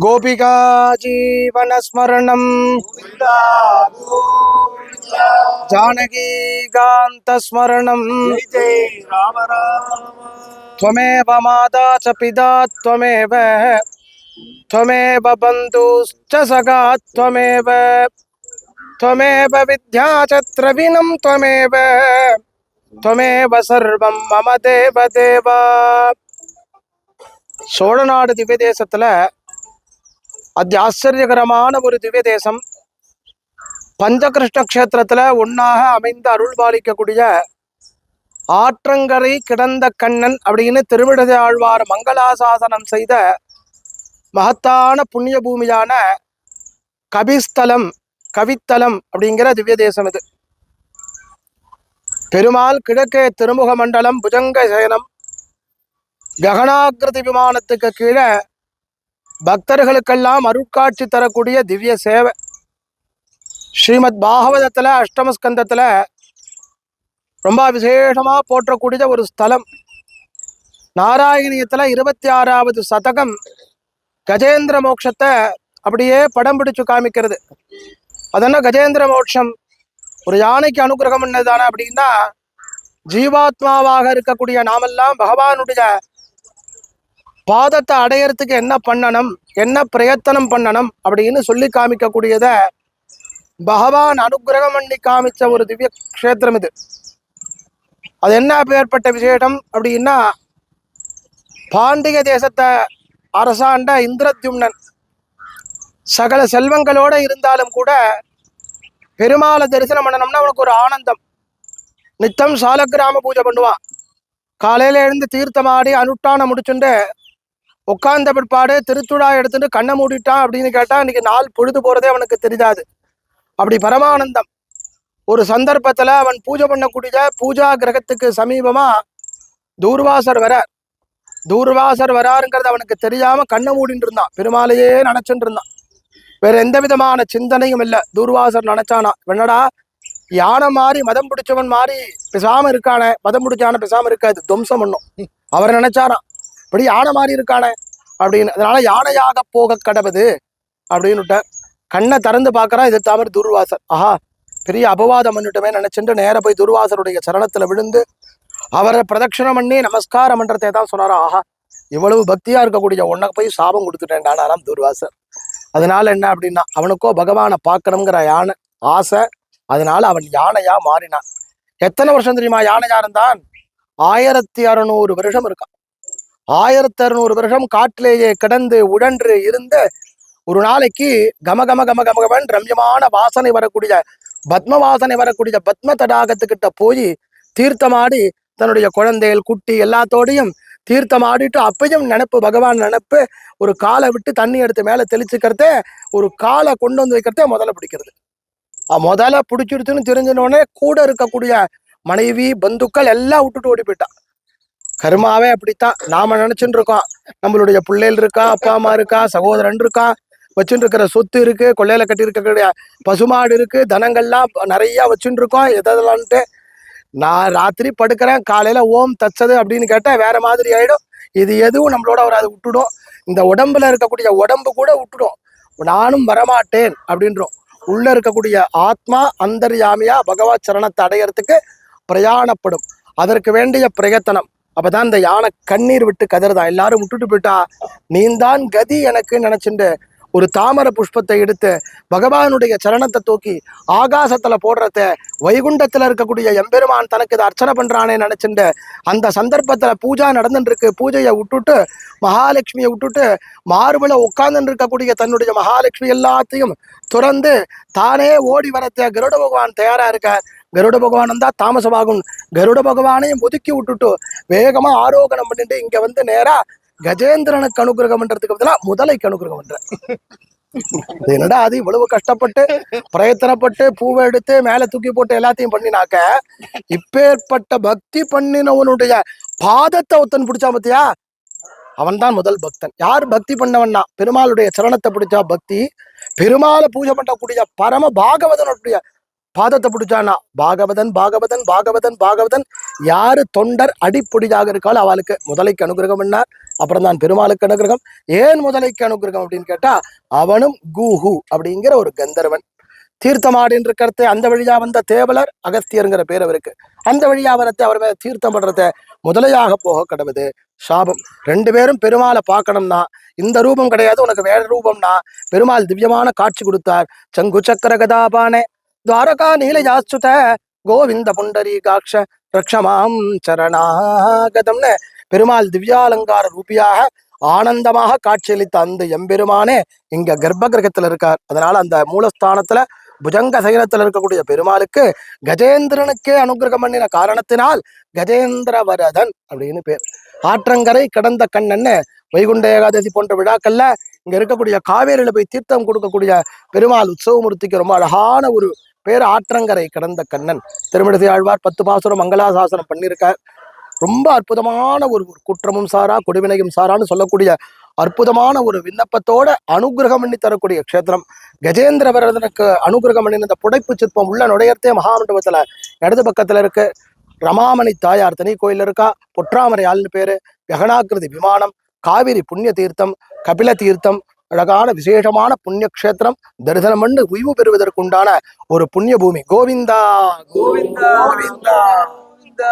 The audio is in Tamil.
गोपिका जीवन स्मरण। जानकी गांत स्मरण। माता पिता, त्वमेव। त्वमेव बन्धुश्च त्वमेव। त्वमेव विद्या च त्वमेव। துவமேவ சர்வம் மம தேவ தேவா சோழநாடு திவ்ய தேசத்தில் அதி ஆச்சரியகரமான ஒரு திவ்ய தேசம் பஞ்சகிருஷ்ண கஷேத்திரத்தில் ஒன்றாக அமைந்து அருள் பாலிக்கக்கூடிய ஆற்றங்கரை கிடந்த கண்ணன் அப்படின்னு திருவிடது ஆழ்வார் மங்களாசாசனம் செய்த மகத்தான புண்ணிய பூமியான கபிஸ்தலம் கவித்தலம் அப்படிங்கிற திவ்ய தேசம் இது. பெருமாள் கிழக்கே திருமுக மண்டலம் புஜங்க சயனம் ககனாகிருதி விமானத்துக்கு கீழே பக்தர்களுக்கெல்லாம் அருட்காட்சி தரக்கூடிய திவ்ய சேவை. ஸ்ரீமத் பாகவதத்தில் அஷ்டமஸ்கந்தத்தில் ரொம்ப விசேஷமாக போற்றக்கூடிய ஒரு ஸ்தலம். நாராயணியத்தில் இருபத்தி ஆறாவது சதகம் கஜேந்திர மோட்சத்தை அப்படியே படம் பிடிச்சு காமிக்கிறது. அதென்ன கஜேந்திர மோட்சம்? ஒரு யானைக்கு அனுகிரகம் என்னதானே அப்படின்னா ஜீவாத்மாவாக இருக்கக்கூடிய நாமெல்லாம் பகவானுடைய பாதத்தை அடையறதுக்கு என்ன பண்ணணும் என்ன பிரயத்தனம் பண்ணணும் அப்படின்னு சொல்லி காமிக்கக்கூடியத பகவான் அனுகிரகம் பண்ணி காமிச்ச ஒரு திவ்ய க்ஷேத்திரம் இது. அது என்ன பேர்பட்ட விசேஷம் அப்படின்னா பாண்டிய தேசத்தை அரசாண்ட இந்திரத்யும்னன் சகல செல்வங்களோட இருந்தாலும் கூட பெருமாளை தரிசனம் பண்ணணும்னா அவனுக்கு ஒரு ஆனந்தம். நித்தம் சாலக்கிராம பூஜை பண்ணுவான் காலையில எழுந்து தீர்த்தமாடி அனுட்டான முடிச்சுட்டு உட்கார்ந்த பிற்பாடு திருத்துழா எடுத்துட்டு கண்ணை மூடிட்டான் அப்படின்னு கேட்டா இன்னைக்கு நாள் பொழுது போறதே அவனுக்கு தெரியாது. அப்படி பரமானந்தம். ஒரு சந்தர்ப்பத்துல அவன் பூஜை பண்ணக்கூடிய பூஜா கிரகத்துக்கு சமீபமா தூர்வாசர் வரார். தூர்வாசர் வராருங்கிறது அவனுக்கு தெரியாம கண்ணை மூடிட்டு இருந்தான். பெருமாளையே நினைச்சுட்டு இருந்தான். வேற எந்த விதமான சிந்தனையும் இல்லை. தூர்வாசர் நினைச்சானா? என்னடா? யானை மாதிரி மதம் பிடிச்சவன் மாதிரி பேசாம இருக்கானே. மதம் பிடிச்சான பேசாம இருக்காது. துவம்சம் பண்ணும். அவர் நினைச்சாராம். இப்படி யானை மாதிரி இருக்கானே அப்படின்னு. அதனால யானையாக போக கடவுது அப்படின்னு கண்ணை திறந்து பார்க்கறான் இது தாமரை துர்வாசர். ஆஹா பெரிய அபவாதம் பண்ணிட்டோமே நினைச்சுட்டு நேர போய் துர்வாசருடைய சரணத்துல விழுந்து அவரை பிரதட்சணம் பண்ணி நமஸ்காரம் பண்றதை தான் சொன்னாரா ஆஹா இவ்வளவு பக்தியா இருக்கக்கூடிய உன்னை போய் சாபம் கொடுத்துட்டேன் நானாராம் துர்வாசர். அதனால என்ன அப்படின்னா அவனுக்கோ பகவானை பார்க்கணுங்கிற யானை ஆசை அதனால அவன் யானையா மாறினான். எத்தனை வருஷம் தெரியுமா? யானையா இருந்தான்? ஆயிரத்தி அறுநூறு வருஷம் இருக்கான். ஆயிரத்தி அறுநூறு வருஷம் காட்டிலேயே கிடந்து உடன்று இருந்த ஒரு நாளைக்கு கம கம கம கமகமன் ரம்யமான வாசனை வரக்கூடிய பத்ம வாசனை வரக்கூடிய பத்ம தடாகத்துக்கிட்ட போய் தீர்த்தமாடி தன்னுடைய குழந்தைகள் குட்டி எல்லாத்தோடையும் தீர்த்தம் ஆடிட்டு அப்பயும் நினைப்பு பகவான் நினப்பு ஒரு காலை விட்டு தண்ணி எடுத்து மேலே தெளிச்சுக்கிறதே ஒரு காலை கொண்டு வந்து வைக்கிறதே முதல்ல பிடிக்கிறது. முதல்ல பிடிச்சிருச்சுன்னு தெரிஞ்சினோடனே கூட இருக்கக்கூடிய மனைவி பந்துக்கள் எல்லாம் விட்டுட்டு ஓடி போயிட்டான் கருமாவே அப்படித்தான். நாம நினைச்சுட்டு இருக்கோம். நம்மளுடைய பிள்ளைகள் இருக்கா அப்பா அம்மா இருக்கா சகோதரன் இருக்கா? வச்சுட்டு இருக்கிற சொத்து இருக்கு கொள்ளையில கட்டி இருக்கக்கூடிய பசுமாடு இருக்கு தனங்கள்லாம் நிறைய வச்சுட்டு இருக்கோம். எதெல்லாம்ட்டு நான் ராத்திரி படுக்கிறேன் காலையில் ஓம் தச்சது அப்படின்னு கேட்டால் வேற மாதிரி ஆகிடும் இது எதுவும் நம்மளோட அவர் அதை விட்டுடும். இந்த உடம்புல இருக்கக்கூடிய உடம்பு கூட விட்டுடும். நானும் வரமாட்டேன் அப்படின்றோம். உள்ளே இருக்கக்கூடிய ஆத்மா அந்தர்யாமியா பகவத் சரணத்தை அடையறதுக்கு பிரயாணப்படும். அதற்கு வேண்டிய பிரயத்தனம். அப்பதான் இந்த யானை கண்ணீர் விட்டு கதறுதான் எல்லாரும் விட்டுட்டு போயிட்டா? நீந்தான் கதி எனக்கு நினச்சிட்டு ஒரு தாமரை புஷ்பத்தை எடுத்து பகவானுடைய சரணத்தை தூக்கி ஆகாசத்தில் போடுறத வைகுண்டத்தில் இருக்கக்கூடிய எம்பெருமான் தனக்கு இதை அர்ச்சனை பண்ணுறானே நினைச்சுண்டு அந்த சந்தர்ப்பத்தில் பூஜா நடந்துட்டுருக்கு பூஜையை விட்டுட்டு மகாலட்சுமியை விட்டுட்டு மார்பில் உட்கார்ந்துட்டு இருக்கக்கூடிய தன்னுடைய மகாலட்சுமி எல்லாத்தையும் துறந்து தானே ஓடி வரத்த கருட பகவான் தயாராக இருக்கார். கருட பகவான் தான் தாமசமாகும். கருட பகவானையும் ஒதுக்கி விட்டுட்டு வேகமாக ஆரோகணம் பண்ணிட்டு இங்கே வந்து நேராக கஜேந்திரனுக்கு அனுகிரகம் பண்றதுக்கு பதிலா முதலைக்கு அனுகிரகம் பண்ற என்னடா அது? இவ்வளவு கஷ்டப்பட்டு பிரயத்தனப்பட்டு பூவை எடுத்து மேல தூக்கி போட்டு எல்லாத்தையும் பண்ணினாக்க இப்பேற்பட்ட பக்தி பண்ணினவனுடைய பாதத்தை ஒருத்தன் பிடிச்சா பத்தியா? அவன்தான் முதல் பக்தன். யார் பக்தி பண்ணவன்னா? பெருமாளுடைய சரணத்தை பிடிச்சா பக்தி பெருமாளை பூஜை பண்ணக்கூடிய பரம பாகவதனுடைய பாதத்தை பிடிச்சானா பாகவதன் பாகவதன் பாகவதன் பாகவதன். யாரு தொண்டர் அடிப்பொடியாக இருக்காள் அவளுக்கு முதலைக்கு அனுகிரகம் பண்ணார். அப்புறம் தான் பெருமாளுக்கு அனுகிரகம். ஏன் முதலைக்கு அனுகிரகம் அப்படின்னு கேட்டா அவனும் கூஹு அப்படிங்கிற ஒரு கந்தர்வன். தீர்த்தமாடின்னு இருக்கிறது அந்த வழியா வந்த தேவலர் அகஸ்தியருங்கிற பேர் அவருக்கு. அந்த வழியா வரத்தை அவர் மேல தீர்த்தம் படுறத முதலையாக போக கிடவுது. சாபம். ரெண்டு பேரும் பெருமாளை பார்க்கணும்னா இந்த ரூபம் கிடையாது உனக்கு வேற ரூபம்னா பெருமாள் திவ்யமான காட்சி கொடுத்தார். சங்கு சக்கர கதாபானே துவாரகா நீலயாச்சுத கோவிந்த புண்டரீகாட்ச ரக்ஷமாம் சரணாகதம்னு பெருமாள் திவ்யாலங்கார ரூபியாக ஆனந்தமாக காட்சியளித்த அந்த எம்பெருமானே இங்க கர்ப்ப கிரகத்தில் இருக்கார் அதனால அந்த மூலஸ்தானத்துல புஜங்க சைனத்தில் இருக்கக்கூடிய பெருமாளுக்கு கஜேந்திரனுக்கே அனுகிரகம் பண்ணின காரணத்தினால் கஜேந்திர வரதன் அப்படின்னு பேர் ஆற்றங்கரை கடந்த கண்ணன்னு வைகுண்ட ஏகாதசி போன்ற விழாக்கள்ல இங்க இருக்கக்கூடிய காவேரியில போய் தீர்த்தம் கொடுக்கக்கூடிய பெருமாள் உற்சவமூர்த்திக்கு ரொம்ப அழகான ஒரு பேர் ஆற்றங்கரை கடந்த கண்ணன். திருமிடத்தை ஆழ்வார் பத்து பாசுரம் மங்களாசாசனம் பண்ணியிருக்கார். ரொம்ப அற்புதமான ஒரு குற்றமும் சாரா கொடுவினையும் சாரான்னு சொல்லக்கூடிய அற்புதமான ஒரு விண்ணப்பத்தோட அனுகிரகம் பண்ணி தரக்கூடிய க்ஷேத்திரம். கஜேந்திர வரதனுக்கு அனுகிரகம் பண்ணின இந்த புடைப்பு சிற்பம் உள்ள நுழையத்தே மகாமண்டபத்தில் இடது பக்கத்தில் இருக்கு. ரமாமணி தாயார் தனி கோயில் இருக்கா பொற்றாமரை ஆள்னு பேர். யகனாகிருதி விமானம் காவிரி புண்ணிய தீர்த்தம் கபில தீர்த்தம் அழகான விசேஷமான புண்ணிய க்ஷேத்திரம் தரிசனம் பண்ணி உய்வு பெறுவதற்குண்டான ஒரு புண்ணிய பூமி கோவிந்தா. கோவிந்தா. கோவிந்தா. கோவிந்தா.